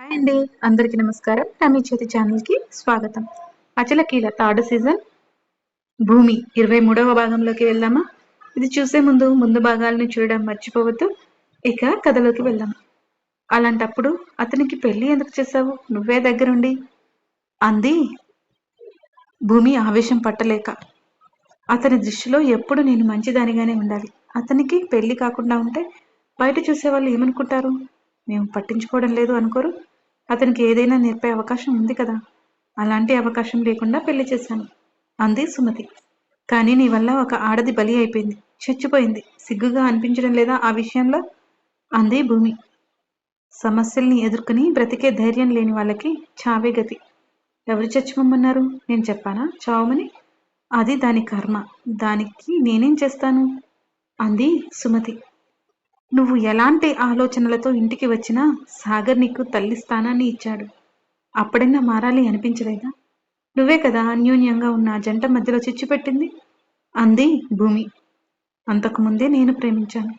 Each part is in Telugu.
హాయ్ అండి అందరికీ నమస్కారం. రమీ చేతి ఛానల్కి స్వాగతం. అచలకీల థర్డ్ సీజన్ భూమి ఇరవై మూడవ భాగంలోకి వెళ్దామా? ఇది చూసే ముందు ముందు భాగాలను చూడడం మర్చిపోవద్దు. ఇక కథలోకి వెళ్దాం. అలాంటప్పుడు అతనికి పెళ్ళి ఎందుకు చేశావు? నువ్వే దగ్గరుండి. అంది. భూమి ఆవేశం పట్టలేక. అతని దృష్టిలో ఎప్పుడు నేను మంచిదానిగానే ఉండాలి. అతనికి పెళ్ళి కాకుండా ఉంటే బయట చూసేవాళ్ళు ఏమనుకుంటారు? మేము పట్టించుకోవడం లేదు అనుకోరు. అతనికి ఏదైనా నేర్పే అవకాశం ఉంది కదా. అలాంటి అవకాశం లేకుండా పెళ్ళి చేశాను. అంది సుమతి. కానీ నీ వల్ల ఒక ఆడది బలి అయిపోయింది. చచ్చిపోయింది. సిగ్గుగా అనిపించడం లేదా ఆ విషయంలో? అంది భూమి. సమస్యల్ని ఎదుర్కొని బ్రతికే ధైర్యం లేని వాళ్ళకి చావే గతి. ఎవరు చచ్చిపోమన్నారు? నేను చెప్పానా? చావమని? అది దాని కర్మ. దానికి నేనేం చేస్తాను? అంది సుమతి. నువ్వు ఎలాంటి ఆలోచనలతో ఇంటికి వచ్చినా సాగర్ నీకు తల్లి స్థానాన్ని ఇచ్చాడు. అప్పుడైనా మారాలి అనిపించలేదా? నువ్వే కదా అన్యోన్యంగా ఉన్న జంట మధ్యలో చిచ్చు పెట్టింది? అంది భూమి. అంతకుముందే నేను ప్రేమించాను.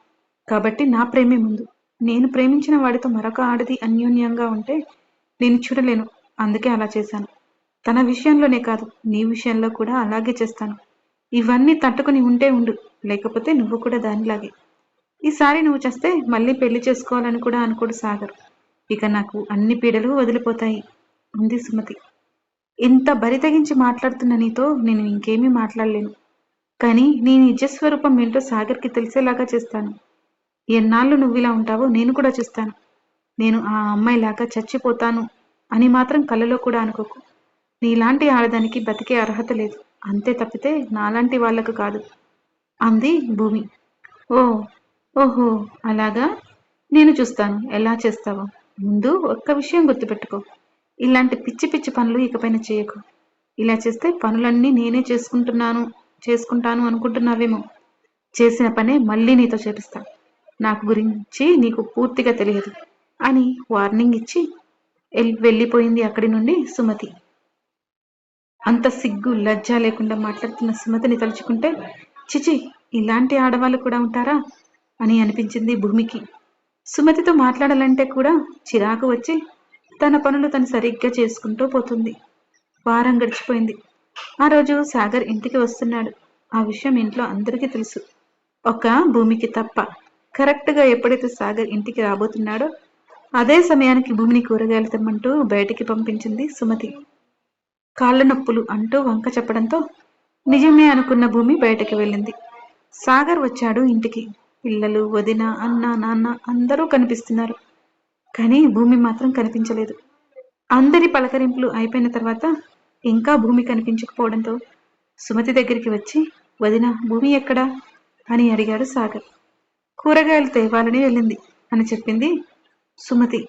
కాబట్టి నా ప్రేమే ముందు. నేను ప్రేమించిన వాడితో మరొక ఆడది అన్యోన్యంగా ఉంటే నేను చూడలేను. అందుకే అలా చేశాను. తన విషయంలోనే కాదు నీ విషయంలో కూడా అలాగే చేస్తాను. ఇవన్నీ తట్టుకుని ఉంటే ఉండు లేకపోతే నువ్వు కూడా దానిలాగే. ఈసారి నువ్వు చేస్తే మళ్ళీ పెళ్ళి చేసుకోవాలని కూడా అనుకోడు సాగర్. ఇక నాకు అన్ని పీడలు వదిలిపోతాయి. ఉంది సుమతి. ఇంత బరి తగించి మాట్లాడుతున్న నీతో నేను ఇంకేమీ మాట్లాడలేను. కానీ నీ నిజస్వరూపం ఏంటో సాగర్కి తెలిసేలాగా చేస్తాను. ఎన్నాళ్ళు నువ్వు ఇలా ఉంటావో నేను కూడా చూస్తాను. నేను ఆ అమ్మాయిలాగా చచ్చిపోతాను అని మాత్రం కళ్ళలో కూడా అనుకోకు. నీలాంటి ఆడదానికి బతికే అర్హత లేదు. అంతే తప్పితే నాలాంటి వాళ్ళకు కాదు. అంది భూమి. ఓ ఓహో అలాగా? నేను చూస్తాను. ఎలా చేస్తావో. ముందు ఒక్క విషయం గుర్తుపెట్టుకో. ఇలాంటి పిచ్చి పిచ్చి పనులు ఇకపైన చేయకు. ఇలా చేస్తే పనులన్నీ నేనే చేసుకుంటున్నాను చేసుకుంటాను అనుకుంటున్నావేమో. చేసిన పనే మళ్ళీ నీతో చేపిస్తా. నాకు గురించి నీకు పూర్తిగా తెలియదు అని వార్నింగ్ ఇచ్చి వెళ్ళిపోయింది అక్కడి నుండి సుమతి. అంత సిగ్గు లజ్జ లేకుండా మాట్లాడుతున్న సుమతిని తలుచుకుంటే చిచి ఇలాంటి ఆడవాళ్ళు కూడా ఉంటారా? అని అనిపించింది భూమికి. సుమతితో మాట్లాడాలంటే కూడా చిరాకు వచ్చి తన పనులు తను సరిగ్గా చేసుకుంటూ పోతుంది. వారం గడిచిపోయింది. ఆ రోజు సాగర్ ఇంటికి వస్తున్నాడు. ఆ విషయం ఇంట్లో అందరికీ తెలుసు. ఒక భూమికి తప్ప కరెక్ట్గా ఎప్పుడైతే సాగర్ ఇంటికి రాబోతున్నాడో అదే సమయానికి భూమిని కూరగాయలు తెమ్మంటూ బయటికి పంపించింది సుమతి. కాళ్ళ నొప్పులు అంటూ వంక చెప్పడంతో నిజమే అనుకున్న భూమి బయటకు వెళ్ళింది. సాగర్ వచ్చాడు ఇంటికి. పిల్లలు వదిన అన్న నాన్న అందరూ కనిపిస్తున్నారు. కానీ భూమి మాత్రం కనిపించలేదు. అందరి పలకరింపులు అయిపోయిన తర్వాత ఇంకా భూమి కనిపించకపోవడంతో సుమతి దగ్గరికి వచ్చి వదిన భూమి ఎక్కడా? అని అడిగాడు సాగర్. కూరగాయలు తేవాలని వెళ్ళింది అని చెప్పింది సుమతి.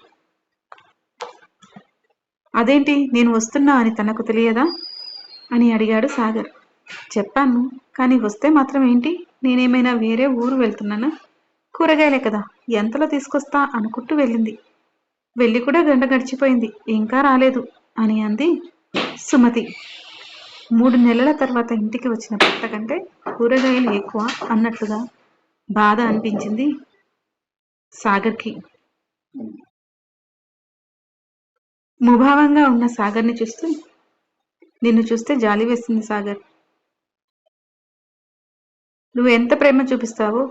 అదేంటి నేను వస్తున్నా అని తనకు తెలియదా? అని అడిగాడు సాగర్. చెప్పాను. కానీ వస్తే మాత్రం ఏంటి? నేనేమైనా వేరే ఊరు వెళ్తున్నానా? కూరగాయలే కదా ఎంతలో తీసుకొస్తా అనుకుంటూ వెళ్ళింది. వెళ్ళి కూడా గంట గడిచిపోయింది. ఇంకా రాలేదు అని అంది సుమతి. మూడు నెలల తర్వాత ఇంటికి వచ్చిన భర్త కంటే కూరగాయలు ఎక్కువ అన్నట్లుగా బాధ అనిపించింది సాగర్కి. ముభావంగా ఉన్న సాగర్ని చూస్తూ నిన్ను చూస్తే జాలి వేస్తుంది సాగర్. నువ్వు ఎంత ప్రేమ చూపిస్తావో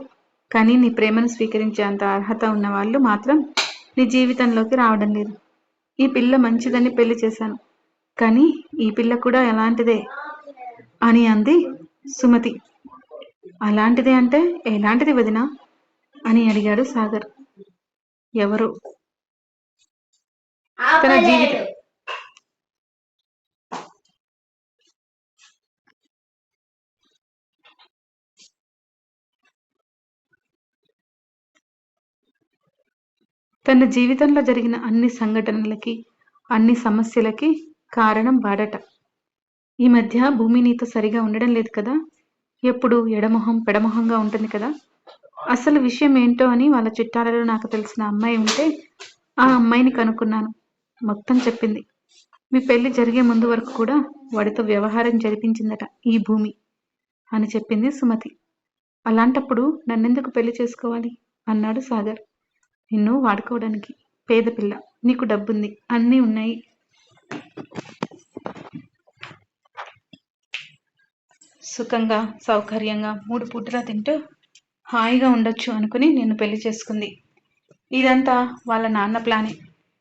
కానీ నీ ప్రేమను స్వీకరించే అంత అర్హత ఉన్న వాళ్ళు మాత్రం నీ జీవితంలోకి రావడం లేదు. ఈ పిల్ల మంచిదని పెళ్ళి చేశాను కానీ ఈ పిల్ల కూడా ఎలాంటిదే అని అంది సుమతి. అలాంటిదే అంటే ఎలాంటిది వదినా? అని అడిగాడు సాగర్. ఎవరు? తన జీవితం తన జీవితంలో జరిగిన అన్ని సంఘటనలకి అన్ని సమస్యలకి కారణం వాడట. ఈ మధ్య భూమి నీతో సరిగా ఉండడం లేదు కదా? ఎప్పుడు ఎడమొహం పెడమొహంగా ఉంటుంది కదా? అసలు విషయం ఏంటో అని వాళ్ళ చుట్టాలలో నాకు తెలిసిన అమ్మాయి ఉంటే ఆ అమ్మాయిని కనుక్కున్నాను. మొత్తం చెప్పింది. మీ పెళ్ళి జరిగే ముందు వరకు కూడా వాడితో వ్యవహారం జరిపించిందట ఈ భూమి అని చెప్పింది సుమతి. అలాంటప్పుడు నన్నెందుకు పెళ్ళి చేసుకోవాలి? అన్నాడు సాగర్. నిన్ను వాడుకోవడానికి పేద పిల్ల నీకు డబ్బుంది అన్నీ ఉన్నాయి. సుఖంగా సౌకర్యంగా మూడు పూటలా తింటూ హాయిగా ఉండొచ్చు అనుకుని నిన్ను పెళ్ళి చేసుకుంది. ఇదంతా వాళ్ళ నాన్న ప్లానే.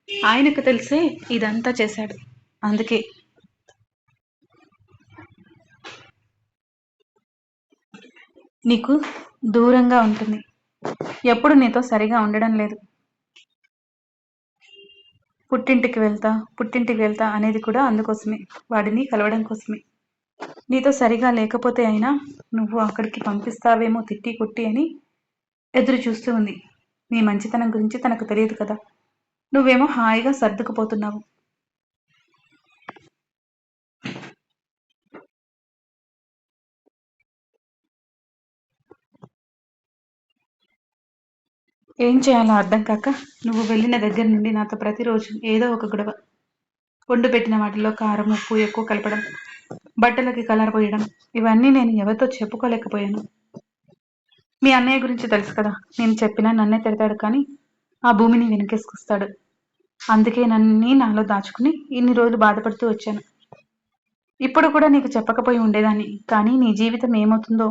ఆయనకు తెలిసే ఇదంతా చేశాడు. అందుకే నీకు దూరంగా ఉంటుంది. ఎప్పుడు నీతో సరిగా ఉండడం లేదు. పుట్టింటికి వెళ్తా పుట్టింటికి వెళ్తా అనేది కూడా అందుకోసమే వాడిని కలవడం కోసమే. నీతో సరిగా లేకపోతే అయినా నువ్వు అక్కడికి పంపిస్తావేమో తిట్టి కొట్టి అని ఎదురు చూస్తూ ఉంది. నీ మంచితనం గురించి తనకు తెలియదు కదా. నువ్వేమో హాయిగా సర్దుకుపోతున్నావు. ఏం చేయాలో అర్థం కాక నువ్వు వెళ్ళిన దగ్గర నుండి నాతో ప్రతిరోజు ఏదో ఒక గొడవ. వండు పెట్టిన వాటిలో కారం ఉప్పు ఎక్కువ కలపడం బట్టలకి కలర్ పోయడం ఇవన్నీ నేను ఎవరితో చెప్పుకోలేకపోయాను. మీ అన్నయ్య గురించి తెలుసు కదా నేను చెప్పినా నన్నే తిడతాడు కానీ ఆ భూమిని వెనకేసుకొస్తాడు. అందుకే నన్నీ నాలో దాచుకుని ఇన్ని రోజులు బాధపడుతూ వచ్చాను. ఇప్పుడు కూడా నీకు చెప్పకపోయి ఉండేదాన్ని కానీ నీ జీవితం ఏమవుతుందో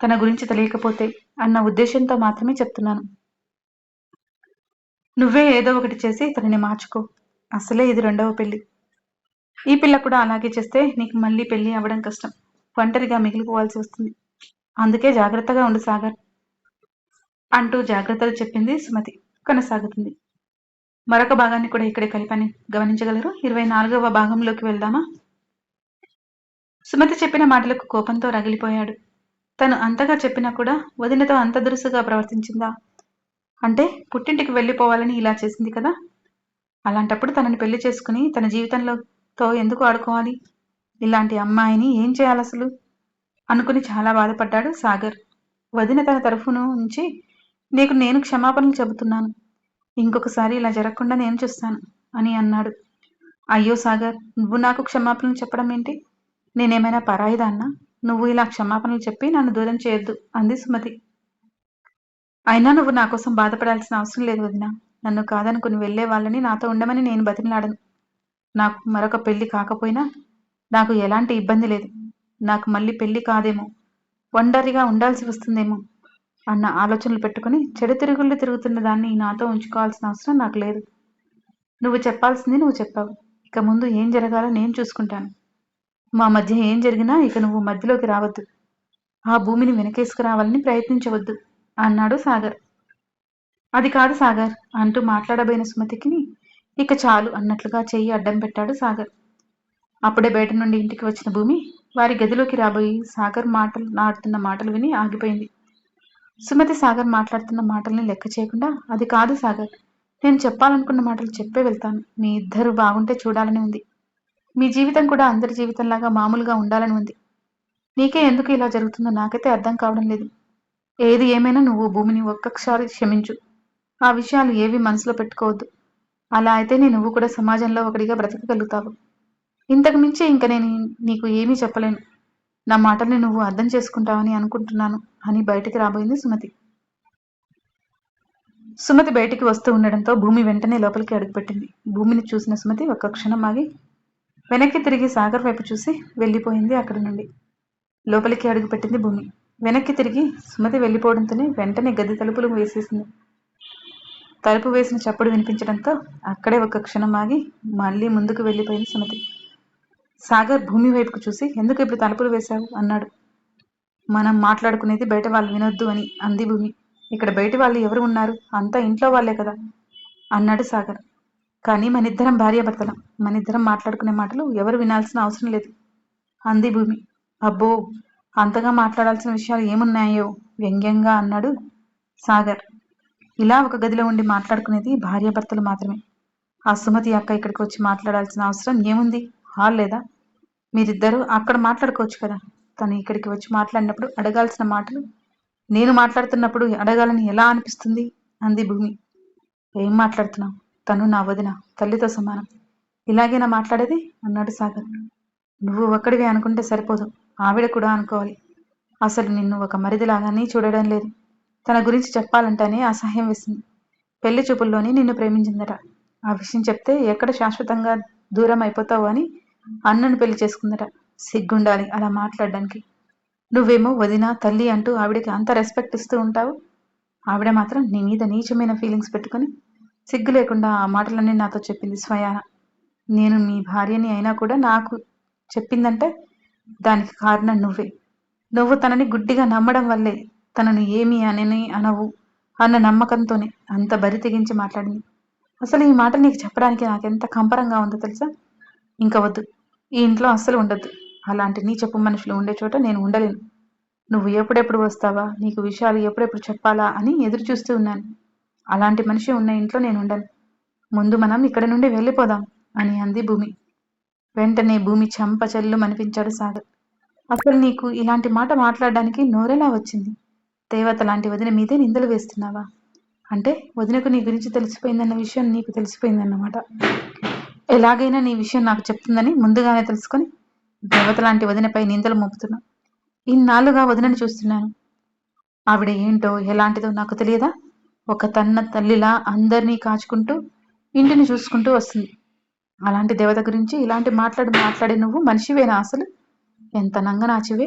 తన గురించి తెలియకపోతే అన్న ఉద్దేశంతో మాత్రమే చెప్తున్నాను. నువ్వే ఏదో ఒకటి చేసి తనని మార్చుకో. అసలే ఇది రెండవ పెళ్ళి ఈ పిల్ల కూడా అలాగే చేస్తే నీకు మళ్ళీ పెళ్ళి అవ్వడం కష్టం. ఒంటరిగా మిగిలిపోవాల్సి వస్తుంది. అందుకే జాగ్రత్తగా ఉండు సాగర్. అంటూ జాగ్రత్తలు చెప్పింది సుమతి. కొనసాగుతుంది. మరొక భాగాన్ని కూడా ఇక్కడే కలిపని గమనించగలరు. ఇరవై నాలుగవ భాగంలోకి వెళ్దామా? సుమతి చెప్పిన మాటలకు కోపంతో రగిలిపోయాడు. తను అంతగా చెప్పినా కూడా వదినతో అంత దురుసుగా ప్రవర్తించిందా? అంటే పుట్టింటికి వెళ్ళిపోవాలని ఇలా చేసింది కదా? అలాంటప్పుడు తనని పెళ్ళి చేసుకుని తన జీవితంలోతో ఎందుకు ఆడుకోవాలి? ఇలాంటి అమ్మాయిని ఏం చేయాలి అసలు? అనుకుని చాలా బాధపడ్డాడు సాగర్. వదిన తన తరఫును ఉంచి నీకు నేను క్షమాపణలు చెబుతున్నాను. ఇంకొకసారి ఇలా జరగకుండా నేను చూస్తాను అని అన్నాడు. అయ్యో సాగర్ నువ్వు నాకు క్షమాపణలు చెప్పడం ఏంటి? నేనేమైనా పరాయిదాన్నా? నువ్వు ఇలా క్షమాపణలు చెప్పి నన్ను దూరం చేయొద్దు అంది సుమతి. అయినా నువ్వు నా కోసం బాధపడాల్సిన అవసరం లేదు వదిన. నన్ను కాదనుకుని వెళ్ళే వాళ్ళని నాతో ఉండమని నేను బతిమలాడను. నాకు మరొక పెళ్ళి కాకపోయినా నాకు ఎలాంటి ఇబ్బంది లేదు. నాకు మళ్ళీ పెళ్ళి కాదేమో. ఒంటరిగా ఉండాల్సి వస్తుందేమో అన్న ఆలోచనలు పెట్టుకుని చెడు తిరుగుళ్ళు తిరుగుతున్న దాన్ని నాతో ఉంచుకోవాల్సిన అవసరం నాకు లేదు. నువ్వు చెప్పాల్సింది నువ్వు చెప్పావు. ఇక ముందు ఏం జరగాలో నేను చూసుకుంటాను. మా మధ్య ఏం జరిగినా ఇక నువ్వు మధ్యలోకి రావద్దు. ఆ భూమిని వెనకేసుకురావాలని ప్రయత్నించవద్దు. అన్నాడు సాగర్. అది కాదు సాగర్ అంటూ మాట్లాడబోయిన సుమతికి ఇక చాలు అన్నట్లుగా చెయ్యి అడ్డం పెట్టాడు సాగర్. అప్పుడే బయట నుండి ఇంటికి వచ్చిన భూమి వారి గదిలోకి రాబోయి సాగర్ మాటలు నాడుతున్న మాటలు విని ఆగిపోయింది. సుమతి సాగర్ మాట్లాడుతున్న మాటల్ని లెక్క చేయకుండా అది కాదు సాగర్ నేను చెప్పాలనుకున్న మాటలు చెప్పే వెళ్తాను. మీ ఇద్దరు బాగుంటే చూడాలని ఉంది. మీ జీవితం కూడా అందరి జీవితంలాగా మామూలుగా ఉండాలని ఉంది. నీకే ఎందుకు ఇలా జరుగుతుందో నాకైతే అర్థం కావడం లేదు. ఏది ఏమైనా నువ్వు భూమిని ఒక్కసారి క్షమించు. ఆ విషయాలు ఏవి మనసులో పెట్టుకోవద్దు. అలా అయితేనే నువ్వు కూడా సమాజంలో ఒకటిగా బ్రతకగలుగుతావు. ఇంతకు మించి ఇంక నేను నీకు ఏమీ చెప్పలేను. నా మాటల్ని నువ్వు అర్థం చేసుకుంటావని అనుకుంటున్నాను అని బయటికి రాబోయింది సుమతి. సుమతి బయటికి వస్తూ ఉండడంతో భూమి వెంటనే లోపలికి అడుగుపెట్టింది. భూమిని చూసిన సుమతి ఒక్క క్షణం ఆగి వెనక్కి తిరిగి సాగర్ వైపు చూసి వెళ్ళిపోయింది అక్కడి నుండి. లోపలికి అడుగుపెట్టింది భూమి. వెనక్కి తిరిగి సుమతి వెళ్ళిపోవడంతోనే వెంటనే గది తలుపులు వేసేసింది. తలుపు వేసిన చప్పుడు వినిపించడంతో అక్కడే ఒక క్షణం ఆగి మళ్ళీ ముందుకు వెళ్ళిపోయింది సుమతి. సాగర్ భూమి వైపుకు చూసి ఎందుకు ఇప్పుడు తలుపులు వేశావు? అన్నాడు. మనం మాట్లాడుకునేది బయట వాళ్ళు వినొద్దు అని అంది భూమి. ఇక్కడ బయట వాళ్ళు ఎవరు ఉన్నారు? అంతా ఇంట్లో వాళ్ళే కదా అన్నాడు సాగర్. కానీ మనిద్దరం భార్యాభర్తలం. మనిద్దరం మాట్లాడుకునే మాటలు ఎవరు వినాల్సిన అవసరం లేదు అంది భూమి. అబ్బో! అంతగా మాట్లాడాల్సిన విషయాలు ఏమున్నాయో వ్యంగ్యంగా అన్నాడు సాగర్. ఇలా ఒక గదిలో ఉండి మాట్లాడుకునేది భార్యాభర్తలు మాత్రమే. ఆ సుమతి అక్క ఇక్కడికి వచ్చి మాట్లాడాల్సిన అవసరం ఏముంది? హాల్ లేదా? మీరిద్దరూ అక్కడ మాట్లాడుకోవచ్చు కదా? తను ఇక్కడికి వచ్చి మాట్లాడినప్పుడు అడగాల్సిన మాటలు నేను మాట్లాడుతున్నప్పుడు అడగాలని ఎలా అనిపిస్తుంది? అంది భూమి. ఏం మాట్లాడుతున్నావు? తను నా వదిన తల్లితో సమానం. ఇలాగేనా మాట్లాడేది? అన్నాడు సాగర్. నువ్వు ఒక్కడివి అనుకుంటే సరిపోదు. ఆవిడ కూడా అనుకోవాలి. అసలు నిన్ను ఒక మరిదిలాగానే చూడడం లేదు. తన గురించి చెప్పాలంటేనే అసహ్యం వేసింది. పెళ్ళి చూపుల్లోనే నిన్ను ప్రేమించిందట. ఆ విషయం చెప్తే ఎక్కడ శాశ్వతంగా దూరం అయిపోతావు అని అన్నను పెళ్ళి చేసుకుందట. సిగ్గుండాలి అలా మాట్లాడడానికి. నువ్వేమో వదిన తల్లి అంటూ ఆవిడకి అంత రెస్పెక్ట్ ఇస్తూ ఉంటావు? ఆవిడ మాత్రం నీ మీద నీచమైన ఫీలింగ్స్ పెట్టుకొని సిగ్గు లేకుండా ఆ మాటలన్నీ నాతో చెప్పింది స్వయాన. నేను మీ భార్యని అయినా కూడా నాకు చెప్పిందంటే దానికి కారణం నువ్వే. నువ్వు తనని గుడ్డిగా నమ్మడం వల్లే తనను ఏమి అనని అనవు అన్న నమ్మకంతోనే అంత బరి తెగించి మాట్లాడింది. అసలు ఈ మాట నీకు చెప్పడానికి నాకెంత కంపరంగా ఉందో తెలుసా? ఇంకా వద్దు. ఈ ఇంట్లో అస్సలు ఉండద్దు. అలాంటి నీ చెప్పు మనుషులు ఉండే చోట నేను ఉండలేను. నువ్వు ఎప్పుడెప్పుడు వస్తావా? నీకు విషయాలు ఎప్పుడెప్పుడు చెప్పాలా అని ఎదురు చూస్తూ ఉన్నాను. అలాంటి మనిషి ఉన్న ఇంట్లో నేను ఉండను. ముందు మనం ఇక్కడ నుండి వెళ్ళిపోదాం అని అంది భూమి. వెంటనే భూమి చంప చెల్లు అనిపించాడు సాగర్. అసలు నీకు ఇలాంటి మాట మాట్లాడడానికి నోరెలా వచ్చింది? దేవత లాంటి వదిన మీదే నిందలు వేస్తున్నావా? అంటే వదినకు నీ గురించి తెలిసిపోయిందన్న విషయం నీకు తెలిసిపోయిందన్నమాట. ఎలాగైనా నీ విషయం నాకు చెప్తుందని ముందుగానే తెలుసుకొని దేవత లాంటి వదినపై నిందలు మోపుతున్నా ఇన్నాళ్ళుగా వదినని చూస్తున్నాను. ఆవిడ ఏంటో ఎలాంటిదో నాకు తెలియదా? ఒక తన్న తల్లిలా అందరినీ కాచుకుంటూ ఇంటిని చూసుకుంటూ వస్తుంది. అలాంటి దేవత గురించి ఇలాంటి మాట్లాడి మాట్లాడే నువ్వు మనిషివేనా అసలు? ఎంత నంగనాచివే.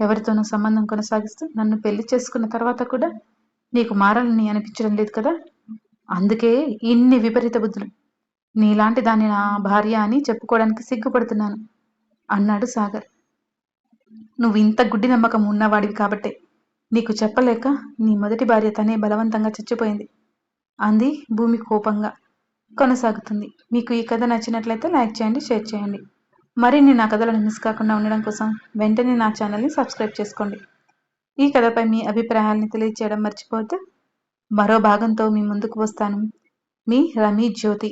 ఎవరితోనూ సంబంధం కొనసాగిస్తూ నన్ను పెళ్ళి చేసుకున్న తర్వాత కూడా నీకు మారాలని అనిపించడం లేదు కదా? అందుకే ఇన్ని విపరీత బుద్ధులు. నీలాంటి దాన్ని నా భార్య అని చెప్పుకోవడానికి సిగ్గుపడుతున్నాను అన్నాడు సాగర్. నువ్వు ఇంత గుడ్డి నమ్మకం ఉన్నవాడివి కాబట్టే. నీకు చెప్పలేక నీ మొదటి భార్య తనే బలవంతంగా చచ్చిపోయింది. అంది భూమి కోపంగా. కొనసాగుతుంది. మీకు ఈ కథ నచ్చినట్లయితే లైక్ చేయండి షేర్ చేయండి. మరిన్ని నా కథలను మిస్ కాకుండా ఉండడం కోసం వెంటనే నా ఛానల్ని సబ్స్క్రైబ్ చేసుకోండి. ఈ కథపై మీ అభిప్రాయాల్ని తెలియజేయడం మర్చిపోతే మరో భాగంతో మీ ముందుకు వస్తాను. మీ రమీ జ్యోతి.